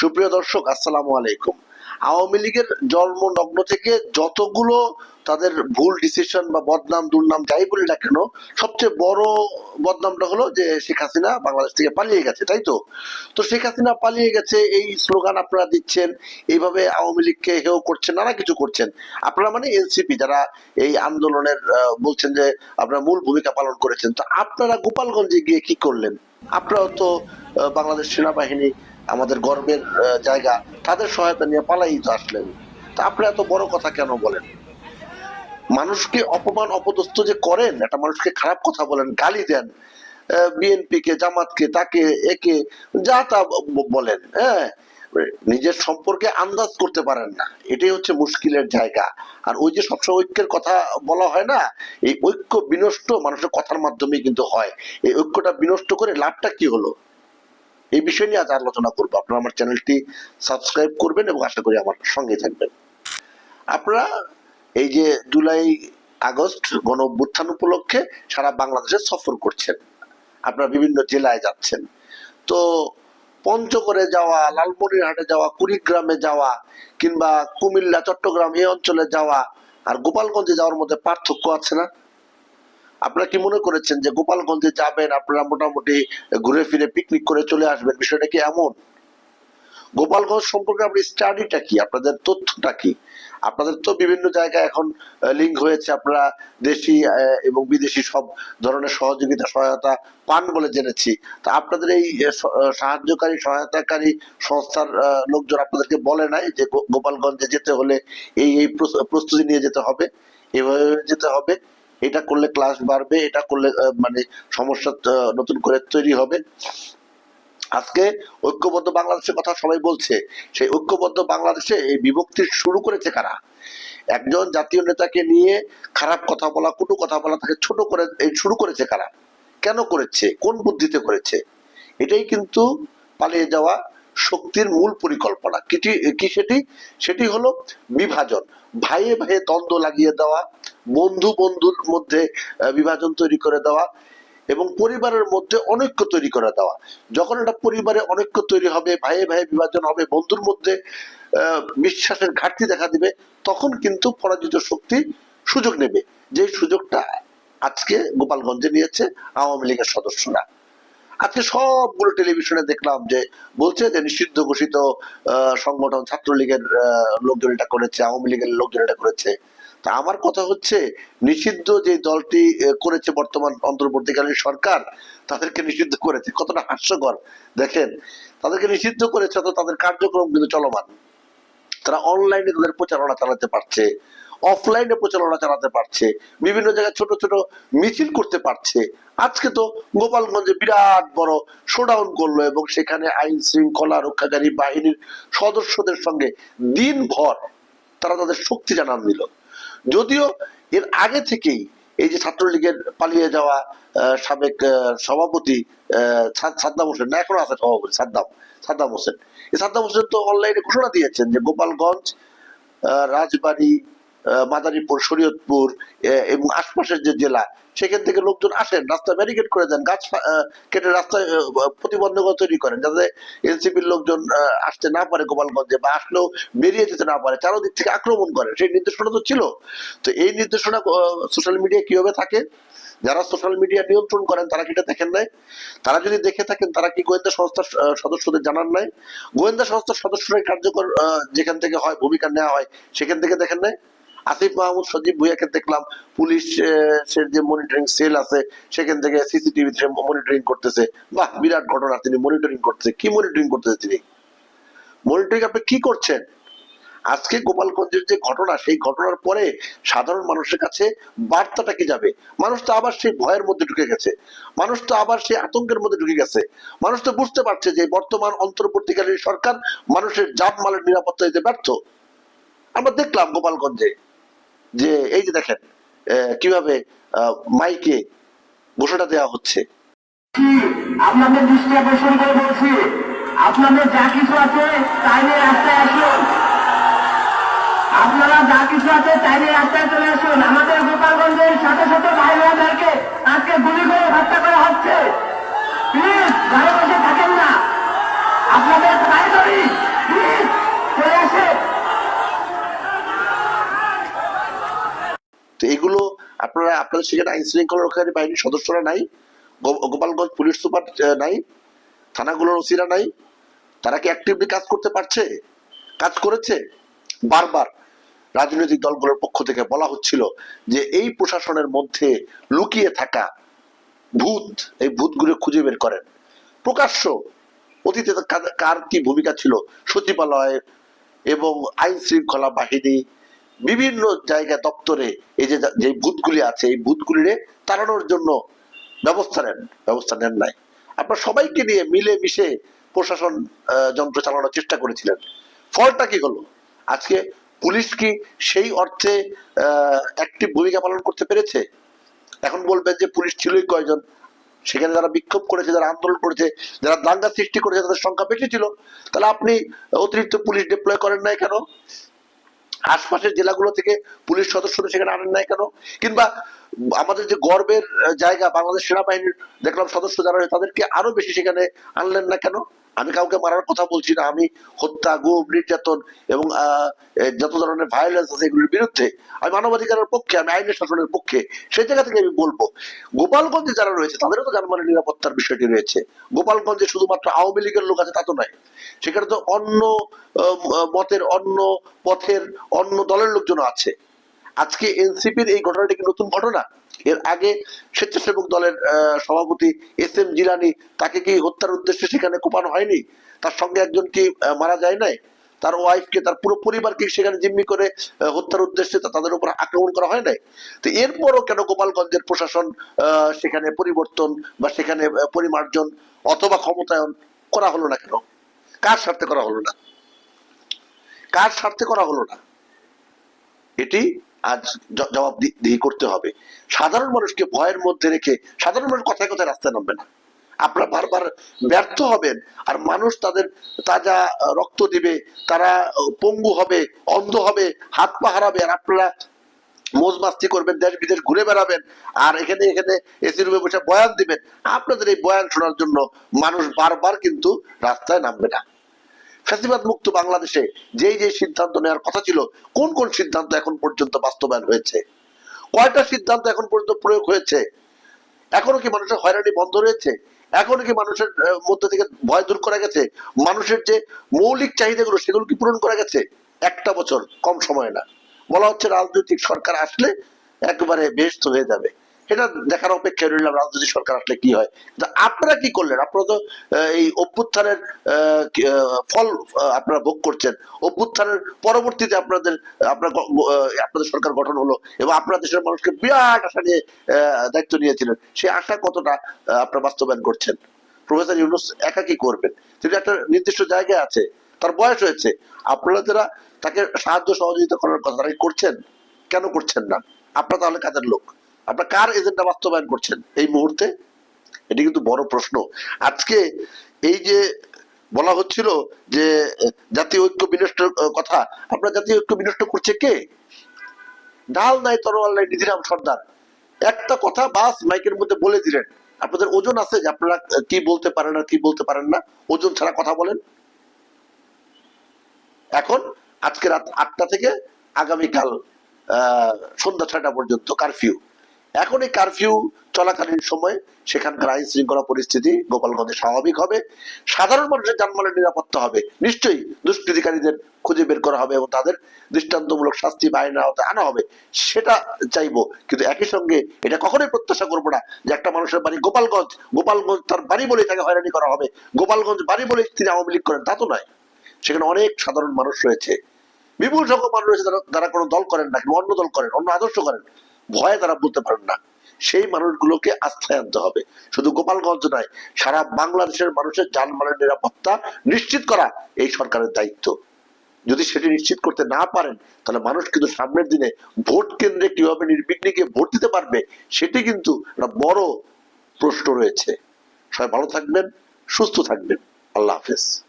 সুপ্রিয় দর্শক, আসসালামু আলাইকুম। আওয়ামী লীগের জন্মনগ্ন থেকে যতগুলো তাদের ভুল ডিসিশন বা বদনাম, দুর্নাম যাই বলি না কেন, সবচেয়ে বড় বদনামটা হলো যে শেখ হাসিনা বাংলাদেশ থেকে পালিয়ে গেছে, তাই তো? তো শেখ হাসিনা পালিয়ে গেছে, এই স্লোগান আপনারা দিচ্ছেন, এইভাবে আওয়ামী লীগকে হেও করছেন, নানা কিছু করছেন। আপনারা মানে এনসিপি যারা এই আন্দোলনের বলছেন যে আপনারা মূল ভূমিকা পালন করেছেন, তো আপনারা গোপালগঞ্জে গিয়ে কি করলেন? আপনারাও তো বাংলাদেশ সেনাবাহিনী আমাদের গর্বের জায়গা, তাদের সহায়তা নিয়ে পালাই তো আসলেন। তা আপনি এত বড় কথা কেন বলেন? মানুষকে অপমান, অপদস্থ যে করেন, একটা মানুষকে খারাপ কথা বলেন, গালি দেন বিএনপি কে জামাতকে, তাকে, একে, যা তা বলেন হ্যাঁ? নিজের সম্পর্কে আন্দাজ করতে পারেন না। এটাই হচ্ছে মুশকিলের জায়গা। আর ওই যে সবসময় ঐক্যের কথা বলা হয় না, এই ঐক্য বিনষ্ট মানুষের কথার মাধ্যমে কিন্তু হয়। এই ঐক্যটা বিনষ্ট করে লাভটা কি হলো? এই বিষয় নিয়ে আজ আলোচনা করব। আপনারা আমার চ্যানেলটি সাবস্ক্রাইব করবেন এবং আশা করি আমার সঙ্গে থাকবেন। আপনারা এই যে জুলাই আগস্ট গণ অভ্যুত্থান উপলক্ষে সারা বাংলাদেশে সফর করছেন। আপনারা বিভিন্ন জেলায় যাচ্ছেন। তো পঞ্চগড়ে যাওয়া, লালমনিরহাটে যাওয়া, কুড়িগ্রামে যাওয়া কিংবা কুমিল্লা, চট্টগ্রাম এই অঞ্চলে যাওয়া আর গোপালগঞ্জে যাওয়ার মধ্যে পার্থক্য আছে না? আপনারা কি মনে করেছেন যে গোপালগঞ্জে যাবেন, আপনারা মোটামুটি ঘুরে ফিরে পিকনিক করে চলে আসবেন? বিষয়টা কি এমন? গোপালগঞ্জ সম্পর্কে আপনার স্টাডিটা কি? আপনাদের তথ্যটা কি? আপনাদের তো বিভিন্ন জায়গায় এখন লিঙ্ক হয়েছে। আপনারা দেশি এবং বিদেশি সব ধরনের সহযোগিতা, সহায়তা পান বলে জেনেছি। তা আপনাদের এই সাহায্যকারী, সহায়তাকারী সংস্থার লোকজন আপনাদেরকে বলে নাই যে গোপালগঞ্জে যেতে হলে এই এই প্রস্তুতি নিয়ে যেতে হবে। এভাবে যেতে হবে। এটা করলে ক্লাস বাড়বে, এটা করলে মানে সমস্যা নতুন করে তৈরি হবে। আজকে ঐক্যবদ্ধ বাংলাদেশের কথা সবাই বলছে, সেই ঐক্যবদ্ধ বাংলাদেশে এই বিভক্তি শুরু করেছে কারা? একজন জাতীয় নেতাকে নিয়ে খারাপ কথা বলা, কটু কথা বলা, তাকে ছোট করে, এই শুরু করেছে কারা? কেন করেছে? কোন বুদ্ধিতে করেছে? এটাই কিন্তু পালিয়ে যাওয়া শক্তির মূল পরিকল্পনা। কিটি, কি সেটি? সেটি হলো বিভাজন। ভাইয়ে ভাইয়ে দ্বন্দ্ব লাগিয়ে দেওয়া, বন্ধু বন্ধুর মধ্যে বিভাজন তৈরি করে দেওয়া এবং পরিবারের মধ্যে অনৈক্য তৈরি করে দেওয়া। যখন একটা পরিবারে অনৈক্য তৈরি হবে, ভাইয়ে ভাইয়ে বিভাজন হবে, বন্ধুর মধ্যে বিশ্বাসের ঘাটতি দেখা দিবে, তখন কিন্তু পরাজিত শক্তি সুযোগ নেবে। যে সুযোগটা আজকে গোপালগঞ্জে নিয়েছে আওয়ামী লীগের সদস্যরা। আজকে সবগুলো টেলিভিশনে দেখলাম যে বলছে যে নিষিদ্ধ ঘোষিত সংগঠন ছাত্রলীগের লোকজন এটা করেছে, আওয়ামী লীগের লোকজন এটা করেছে। তা আমার কথা হচ্ছে, নিষিদ্ধ যে দলটি করেছে বর্তমান অন্তর্বর্তীকালীন সরকার, তাদেরকে নিষিদ্ধ করেছে। কতটা হাস্যকর। দেখেন, তাদেরকে নিষিদ্ধ করেছে তো তাদের কার্যক্রম কিন্তু চলমান। তারা অনলাইনে তাদের প্রচারণা চালাতে পারছে অফলাইনে প্রচারণা চালাতে পারছে, বিভিন্ন জায়গায় ছোট ছোট মিছিল করতে পারছে। আজকে তো গোপালগঞ্জে বিরাট বড় শোডাউন করল এবং সেখানে আইন শৃঙ্খলা রক্ষাকারী বাহিনীর সদস্যদের সঙ্গে দিনভর তারা তাদের শক্তি জানান দিল। যদিও এর আগে থেকেই এই যে ছাত্রলীগের পালিয়ে যাওয়া সাবেক সভাপতি সাদ্দাম হোসেন, না, এখনও আছে সভাপতি, সাদ্দাম সাদ্দাম হোসেন। এই সাদ্দাম হোসেন তো অনলাইনে ঘোষণা দিয়েছেন যে গোপালগঞ্জ রাজবাড়ী মাদারীপুর, শরীয়তপুর এবং আশপাশের যে জেলা সেখান থেকে লোকজন আসেন রাস্তা ব্যারিকেড করে দেন, গাছ কেটে রাস্তায় প্রতিবন্ধকতা তৈরি করেন যাতে এনসিপির লোকজন আসতে না পারে গোপালগঞ্জে বা আসলেও বেরিয়ে যেতে না পারে। চারোদিক থেকে আক্রমণ করে, সেই নির্দেশনা তো ছিল। তো এই নির্দেশনা সোশ্যাল মিডিয়া কীভাবে থাকে? যারা সোশ্যাল মিডিয়া নিয়ন্ত্রণ করেন, তারা কি এটা দেখেন নাই। তারা যদি দেখে থাকেন, তারা কি গোয়েন্দা সংস্থার সদস্যদের জানান নাই? গোয়েন্দা সংস্থার সদস্যরাই কার্যকর যেখান থেকে হয়, ভূমিকা নেওয়া হয়, সেখান থেকে দেখেন নাই? আসিফ মাহমুদ সজীব ভুইয়াকে দেখলাম পুলিশ যে মনিটরিং সেল আছে, সেখান থেকে সিসিটিভি মনিটরিং করতেছে। বাহ, বিরাট ঘটনা, তিনি মনিটরিং করতেছে। কি মনিটরিং করতেছে তিনি? মনিটরিং আপনি কি করছেন? আজকে গোপালগঞ্জের যে ঘটনা, সেই ঘটনার পরে সাধারণ মানুষের কাছে বার্তাটা কি যাবে? মানুষ তো আবার সেই ভয়ের মধ্যে ঢুকে গেছে। মানুষ তো আবার সেই আতঙ্কের মধ্যে ঢুকে গেছে। মানুষ তো বুঝতে পারছে যে বর্তমান অন্তর্বর্তীকালীন সরকার মানুষের জাতমালের নিরাপত্তা দিতে ব্যর্থ। আমরা দেখলাম গোপালগঞ্জে। যে এই যে দেখেন কীভাবে মাইকে ঘোষণা দেওয়া হচ্ছে। আপনাদের দৃষ্টি আকর্ষণ করে বলছি, আপনাদের যা কিছু আছে তাই নিয়ে রাস্তায় আসুন। আপনারা যা কিছু আছে তাই নিয়ে রাস্তায় চলে আসুন। আমাদের গোপালগঞ্জের শত শত ভাই বোনদেরকে আজকে গুলি করে হত্যা করা হচ্ছে প্লিজ ঘরে বসে থাকেন না আপনাদের পায়ে ধরি আপনাদের সেখানে আইন শৃঙ্খলা রক্ষাকারী বাহিনীর সদস্যরা নাই গোপালগঞ্জ পুলিশ সুপার নাই, থানাগুলোর ওসিরা নাই। তারা কি অ্যাক্টিভলি কাজ করতে পারছে? কাজ করেছে? বারবার রাজনৈতিক দলগুলোর পক্ষ থেকে বলা হচ্ছিল যে এই প্রশাসনের মধ্যে লুকিয়ে থাকা ভূত, এই ভূতগুলো খুঁজে বের করেন। প্রকাশ্য অতীতে কার কি ভূমিকা ছিল? সচিবালয় এবং আইন শৃঙ্খলা বাহিনী বিভিন্ন জায়গা দপ্তরে এই যে যে ভূতগুলি আছে, এই ভূতগুলিরে তাড়ানোর জন্য ব্যবস্থা নেন ব্যবস্থা নেন নাই। আপনার সবাইকে নিয়ে মিলে মিশে প্রশাসন যন্ত্র চালানোর চেষ্টা করেছিলেন। ফলটা কি হলো? আজকে পুলিশ কি সেই অর্থে একটি ভূমিকা পালন করতে পেরেছে? এখন বলবেন যে পুলিশ ছিলই কয়জন? সেখানে যারা বিক্ষোভ করেছে, যারা আন্দোলন করেছে, যারা দাঙ্গা সৃষ্টি করেছে, তাদের সংখ্যা বেশি ছিল। তাহলে আপনি অতিরিক্ত পুলিশ ডিপ্লয় করেন নাই কেন? আশপাশের জেলাগুলো থেকে পুলিশ সদস্যরা সেখানে আনেন নাই কেন? কিংবা আমাদের যে গর্বের জায়গা বাংলাদেশ সেনাবাহিনীর দেখলাম সদস্য যারা তাদেরকে আরও বেশি সেখানে আনলেন না কেন? আমি কাউকে মারার কথা বলছি না, আমি হত্যা, গুম, নির্যাতন এবং যত ধরনের ভায়োলেন্স আছে এগুলোর বিরুদ্ধে আমি মানবাধিকারের পক্ষে, আমি আইনের শাসনের পক্ষে, সেই জায়গা থেকে আমি বলব, গোপালগঞ্জে যারা রয়েছে, তাদেরও তো জানমালের নিরাপত্তার বিষয়টি রয়েছে। গোপালগঞ্জে শুধুমাত্র আওয়ামী লীগের লোক আছে তা তো নয়। সেখানে তো অন্য মতের, অন্য পথের, অন্য দলের লোকজন আছে। আজকে এনসিপির এই ঘটনাটি কি নতুন ঘটনা? এর আগে স্বেচ্ছাসেবক দলের সভাপতি এস এম জিলানি তাকে কি হত্যার উদ্দেশ্যে সেখানে কোপানো হয়নি? তার সঙ্গে একজন কি মারা যায় নাই? তার ওয়াইফকে তার পুরো পরিবারকে সেখানে জিম্মি করে হত্যার উদ্দেশ্যে তাদের উপর আক্রমণ করা হয় নাই? তো এরপরও কেন গোপালগঞ্জের প্রশাসন সেখানে পরিবর্তন বা সেখানে পরিমার্জন অথবা ক্ষমতায়ন করা হলো না কেন? কার স্বার্থে করা হলো না? কার স্বার্থে করা হলো না? এটি আজ জ- জবাব দি- করতে হবে। সাধারণ মানুষকে ভয়ের মধ্যে রেখে সাধারণ মানুষ কথায় কথায় রাস্তায় নামবে না। আপনারা বারবার ব্যর্থ হবেন আর মানুষ তাদের তাজা রক্ত দিবে, তারা পঙ্গু হবে, অন্ধ হবে, হাত পা হারাবে আর আপনারা মোজ মাস্তি করবেন, দেশ বিদেশ ঘুরে বেড়াবেন আর এখানে এখানে এসি রুমে বসে বয়ান দিবেন। আপনাদের এই বয়ান শোনার জন্য মানুষ বারবার কিন্তু রাস্তায় নামবে না। ফ্যাসিবাদ মুক্ত বাংলাদেশে যেই যে সিদ্ধান্ত নেওয়ার কথা ছিল, কোন কোন সিদ্ধান্ত এখন পর্যন্ত বাস্তবায়ন হয়েছে? কয়টা সিদ্ধান্ত এখন পর্যন্ত প্রয়োগ হয়েছে? এখনও কি মানুষের হয়রানি বন্ধ রয়েছে? এখনও কি মানুষের মধ্যে থেকে ভয় দূর করা গেছে? মানুষের যে মৌলিক চাহিদাগুলো, সেগুলো কি পূরণ করা গেছে? একটা বছর কম সময় না। বলা হচ্ছে রাজনৈতিক সরকার আসলে একবারে বেহস্ত হয়ে যাবে। এটা দেখার অপেক্ষা রইলাম রাজনৈতিক সরকার আসলে কি হয়। আপনারা কি করলেন? আপনারা তো এই অভ্যুত্থানের ফল আপনারা ভোগ করছেন। অভ্যুত্থানের পরবর্তীতে আপনাদের, আপনার আপনাদের সরকার গঠন হলো এবং আপনারা দেশের মানুষকে বিরাট আশা নিয়ে দায়িত্ব নিয়েছিলেন। সেই আশা কতটা আপনারা বাস্তবায়ন করছেন? প্রফেসর ইউনুস একা কি করবেন? তিনি একটা নির্দিষ্ট জায়গায় আছে, তার বয়স হয়েছে। আপনারা যারা তাকে সাহায্য সহযোগিতা করার কথা করছেন? কেন করছেন না? আপনারা তাহলে কাদের লোক? আপনারা কার এজেন্ডা বাস্তবায়ন করছেন এই মুহূর্তে? এটি কিন্তু বড় প্রশ্ন। আজকে এই যে বলা হচ্ছিল যে, জাতীয় ঐক্য বিনষ্ট, কথা, আপনার জাতীয় ঐক্য বিনষ্ট করছে কে? ডাল নাই, তরোয়াল নাই, নিধিরাম সর্দার। একটা কথা বাস মাইকের মধ্যে বলে দিলেন। আপনাদের ওজন আছে যে আপনারা কি বলতে পারেন আর কি বলতে পারেন না? ওজন ছাড়া কথা বলেন। এখন আজকে রাত আটটা থেকে আগামীকাল সন্ধ্যা ছয়টা পর্যন্ত কারফিউ। এখন এই কারফিউ চলাকালীন সময় সেখানকার আইন শৃঙ্খলা পরিস্থিতি গোপালগঞ্জে স্বাভাবিক হবে। সাধারণ মানুষের যানবাহনের নিরাপত্তা হবে। নিশ্চয়ই দুষ্কৃতিকারীদের খুঁজে বের করা হবে এবং তাদের দৃষ্টান্তমূলক শাস্তি বা আইনের আওতায় আনা হবে। সেটা চাইব। কিন্তু একই সঙ্গে এটা কখনোই প্রত্যাশা করব না যে একটা মানুষের বাড়ি গোপালগঞ্জ গোপালগঞ্জ তার বাড়ি বলে তাকে হয়রানি করা হবে। গোপালগঞ্জ বাড়ি বলে তিনি আওয়ামী লীগ করেন, তা তো নয়। সেখানে অনেক সাধারণ মানুষ রয়েছে। বিপুল সংখ্যক মানুষ রয়েছে যারা কোনো দল করেন না অন্য দল করেন, অন্য আদর্শ করেন। ভয়ে তারা বলতে পারেন না। সেই মানুষগুলোকে আস্থায় আনতে হবে। শুধু গোপালগঞ্জ নয়, সারা বাংলাদেশের মানুষের জানমালের নিরাপত্তা নিশ্চিত করা এই সরকারের দায়িত্ব। যদি সেটি নিশ্চিত করতে না পারেন, তাহলে মানুষ কিন্তু সামনের দিনে ভোট কেন্দ্রে কীভাবে নির্বিঘ্নে গিয়ে ভোট দিতে পারবে, সেটি কিন্তু একটা বড় প্রশ্ন রয়েছে। সবাই ভালো থাকবেন, সুস্থ থাকবেন। আল্লাহ হাফেজ।